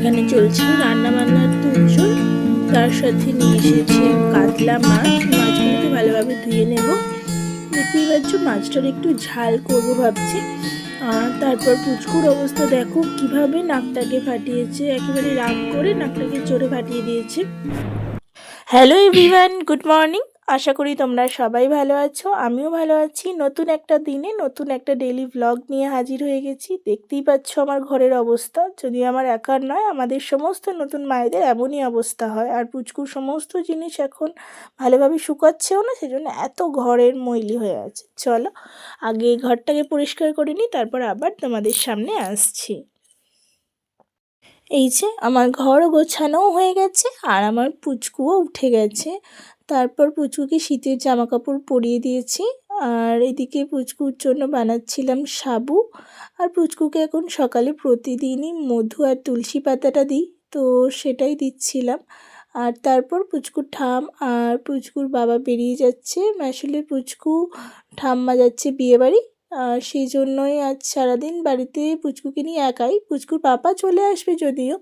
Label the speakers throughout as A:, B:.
A: এখানে চলছে রান্না বান্নার দুজন। তার সাথে নিয়ে এসেছে কাতলা মাছ। মাছগুলোকে ভালোভাবে ধুয়ে নেব। দেখতেই পাচ্ছ মাছটার একটু ঝাল করব ভাবছি। তারপর পুচকুর অবস্থা দেখো, কীভাবে নাকটাকে ফাটিয়েছে, একেবারে রাগ করে নাকটাকে চড়ে ফাটিয়ে দিয়েছে। Hello everyone, good morning. আশা করি তোমরা সবাই ভালো আছো, আমিও ভালো আছি। নতুন একটা দিনে, নতুন একটা ডেলি ভ্লগ নিয়ে হাজির হয়ে গেছি। দেখতেই পাচ্ছ আমার ঘরের অবস্থা। যদি আমার একার নয়, আমাদের সমস্ত নতুন মায়েদের এমনই অবস্থা হয়। আর পুচকুর সমস্ত জিনিস এখন ভালোভাবে শুকাচ্ছেও না, সেজন্য এত ঘরের মইলি হয়ে আছে। চলো, আগে ঘরটাকে পরিষ্কার করে নিই, তারপর আবার তোমাদের সামনে আসছি। এই যে আমার ঘরও গোছানোও হয়ে গেছে আর আমার পুচকুও উঠে গেছে। তারপর পুচকুকে শীতের জামা কাপড় পরিয়ে দিয়েছি আর এদিকে পুচকুর জন্য বানাচ্ছিলাম সাবু। আর পুচকুকে এখন সকালে প্রতিদিনই মধু আর তুলসী পাতাটা দিই, তো সেটাই দিচ্ছিলাম। আর তারপর পুচকুর ঠাম আর পুচকুর বাবা বেরিয়ে যাচ্ছে। আসলে পুচকু ঠাম্মা যাচ্ছে বিয়েবাড়ি সেই জন্যই আজ সারাদিন বাড়িতে পুচকুকে নিয়ে একাই, পুচকুর পাপা চলে আসবে যদিও।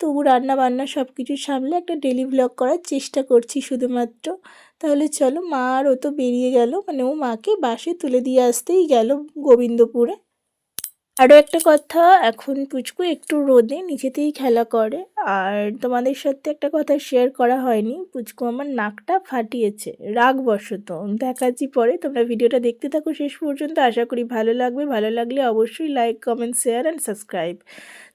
A: তবু রান্না বান্না সব কিছু সামলে একটা ডেলি ব্লগ করার চেষ্টা করছি শুধুমাত্র। তাহলে চলো, মা আর ও তো বেরিয়ে গেল মানে ও মাকে বাসে তুলে দিয়ে আসতেই গেল গোবিন্দপুরে। আরও একটা কথা, এখন পুচকু একটু রোদে নিজেতেই খেলা করে। আর তোমাদের সাথে একটা কথা শেয়ার করা হয়নি, পুচকু আমার নাকটা ফাটিয়েছে রাগ বশত দেখাচ্ছি পরে, তোমরা ভিডিওটা দেখতে থাকো শেষ পর্যন্ত। আশা করি ভালো লাগবে। ভালো লাগলে অবশ্যই like comment share and subscribe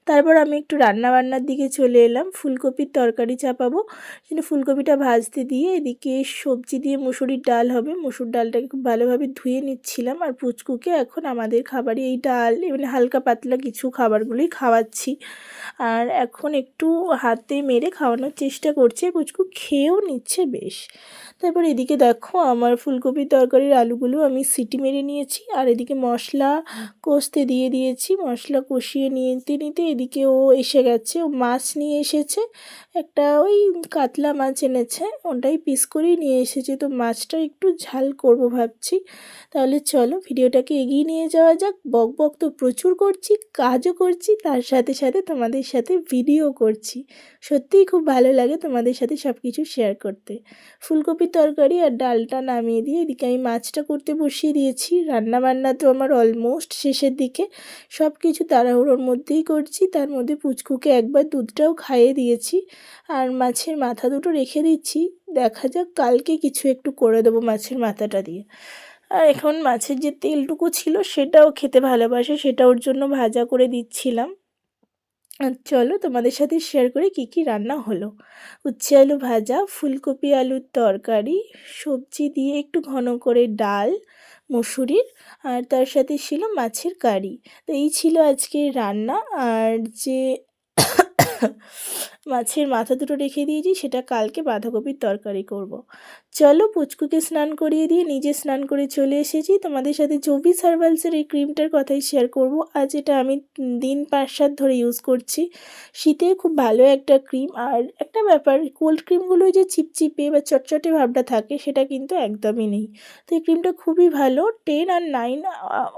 A: তারপর আমি একটু রান্না বান্নার দিকে চলে এলাম। ফুলকপির তরকারি চাপাবো। সেটা ফুলকপিটা ভাজতে দিয়ে এদিকে সবজি দিয়ে মুসুরির ডাল হবে। মুসুর ডালটাকে খুব ভালোভাবে ধুয়ে নিচ্ছিলাম আর পুচকুকে এখন আমাদের খাবারে এই ডাল মানে হালকা পাতলা কিছু খাবারগুলোই খাওয়াচ্ছি। আর এখন একটু হাতে মেরে খাওয়ানোর চেষ্টা করছে। পুচকু খেয়েও নিচ্ছে বেশ। তারপর এদিকে দেখো আমার ফুলকপির তরকারির আলুগুলো আমি সিটি মেরে নিয়েছি। আর এদিকে মশলা কষতে দিয়ে দিয়েছি। মশলা কষিয়ে নিতে নিতে এদিকে ও এসে গেছে, ও মাছ নিয়ে এসেছে, একটা ওই কাতলা মাছ এনেছে, ওটাই পিস করেই নিয়ে এসেছে, তো মাছটা একটু ঝাল করব ভাবছি, তাহলে চলো ভিডিওটাকে এগিয়ে নিয়ে যাওয়া যাক, বক বক তো প্রচুর করছি, কাজও করছি, তার সাথে সাথে তোমাদের সাথে ভিডিও করছি, সত্যিই খুব ভালো লাগে তোমাদের সাথে সব কিছু শেয়ার করতে ফুলকপির তরকারি আর ডালটা নামিয়ে দিয়ে এদিকে আমি মাছটা করতে বসিয়ে দিয়েছি রান্না বান্না তো আমার অলমোস্ট শেষের দিকে সব কিছু তাড়াহুড়োর মধ্যেই করছি তার মধ্যে পুচকুকে একবার দুধটাও খাইয়ে দিয়েছি আর মাছের মাথা দুটো রেখে দিচ্ছি। দেখা যাক কালকে কিছু একটু করে দেবো মাছের মাথাটা দিয়ে। আর এখন মাছের যে তেলটুকু ছিল সেটাও খেতে ভালোবাসে, সেটা ওর জন্য ভাজা করে দিচ্ছিলাম। চলো তোমাদের সাথে শেয়ার করে কি কি রান্না হলো। উচ্ছে আলু ভাজা, ফুলকপি আলুর তরকারি, সবজি দিয়ে একটু ঘন করে ডাল মুসুরির আর তার সাথে ছিল মাছের কারি। তো এই ছিল আজকের রান্না। আর যে মাছের মাথা দুটো রেখে দিয়েছি, সেটা কালকে বাঁধাকপির তরকারি করব। চলো পুচকুকে স্নান করিয়ে দিয়ে নিজে স্নান করে চলে এসেছি। তোমাদের সাথে চব্বিশ সার্ভালসের এই ক্রিমটার কথাই শেয়ার করব। আজ এটা আমি দিন পাঁচ সাত ধরে ইউজ করছি। শীতে খুব ভালো একটা ক্রিম। আর একটা ব্যাপার কোল্ড ক্রিমগুলো যে চিপচিপে বা চটচটে ভাবটা থাকে, সেটা কিন্তু একদমই নেই। তো এই ক্রিমটা খুবই ভালো। টেন আর নাইন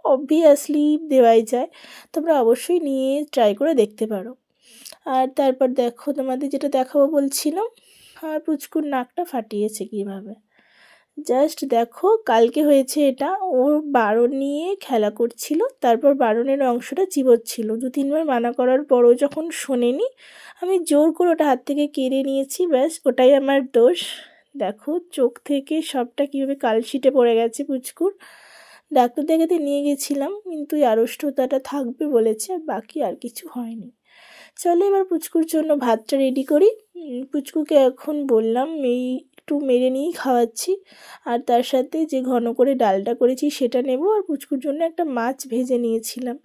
A: অবভিয়াসলি দেওয়াই যায়। তোমরা অবশ্যই নিয়ে ট্রাই করে দেখতে পারো। আর তারপর দেখো তোমাদের যেটা দেখাবো বলছিলাম, আর পুচকুর নাকটা ফাটিয়েছে কীভাবে। জাস্ট দেখো কালকে হয়েছে এটা, ওর বারণ নিয়ে খেলা করছিল, তারপর বারণের অংশটা চিবোচ্ছিল। দু তিনবার মানা করার পরও যখন শোনেনি, আমি জোর করে ওটা হাত থেকে কেড়ে নিয়েছি, ব্যাস ওটাই আমার দোষ। দেখো চোখ থেকে সবটা কীভাবে কালশিটে পড়ে গেছে পুচকুর। ডাক্তার দেখাতে নিয়ে গেছিলাম, কিন্তু এই আড়ষ্টতাটা থাকবে বলেছে, আর বাকি আর কিছু হয়নি। চলো এবার পুচকুর জন্য ভাতটা রেডি করি। পুচকুকে এখন বললাম, এই একটু মেরে নিয়েই খাওয়াচ্ছি। আর তার সাথে যে ঘন করে ডালটা করেছি সেটা নেব। আর পুচকুর জন্য একটা মাছ ভেজে নিয়েছিলাম।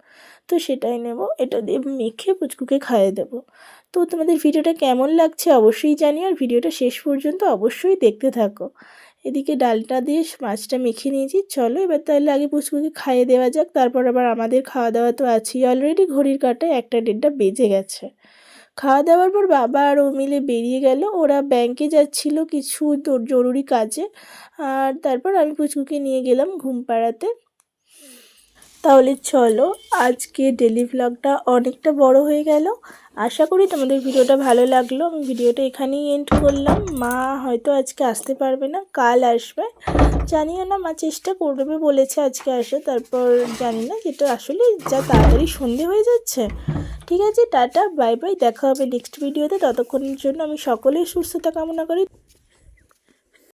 A: তো সেটাই নেব। এটা দিয়ে মেখে পুচকুকে খাইয়ে দেব। তো তোমাদের ভিডিওটা কেমন লাগছে অবশ্যই জানি আর ভিডিওটা শেষ পর্যন্ত অবশ্যই দেখতে থাকো। এদিকে ডালটা দিয়ে মাছটা মেখে নিয়েছি। চলো এবার তাহলে আগে পুচকুকে খাইয়ে দেওয়া যাক, তারপর আবার আমাদের খাওয়া দাওয়া তো আছেই। অলরেডি ঘড়ির কাটায় একটা দেড়টা বেজে গেছে। খাওয়া দাওয়ার পর বাবা আর ও মিলে বেরিয়ে গেল। ওরা ব্যাংকে যাচ্ছিল কিছু জরুরি কাজে। আর তারপর আমি পুচকুকে নিয়ে গেলাম ঘুম পাড়াতে। তাহলে চলো আজকে ডেলি ভ্লগটা অনেকটা বড় হয়ে গেল। আশা করি তোমাদের ভিডিওটা ভালো লাগল। আমি ভিডিওটা এখানেই এন্ড করলাম। মা হয়তো আজকে আসতে পারবে না, কাল আসবে। জানিও না, মা চেষ্টা করবে বলেছে আজকে আসে। তারপর জানি না, যেটা আসলে যা তাড়াতাড়ি সন্ধে হয়ে যাচ্ছে। ঠিক আছে, টাটা বাই বাই দেখা হবে নেক্সট ভিডিওতে ততক্ষণের জন্য আমি সকলেই সুস্থতা কামনা করি।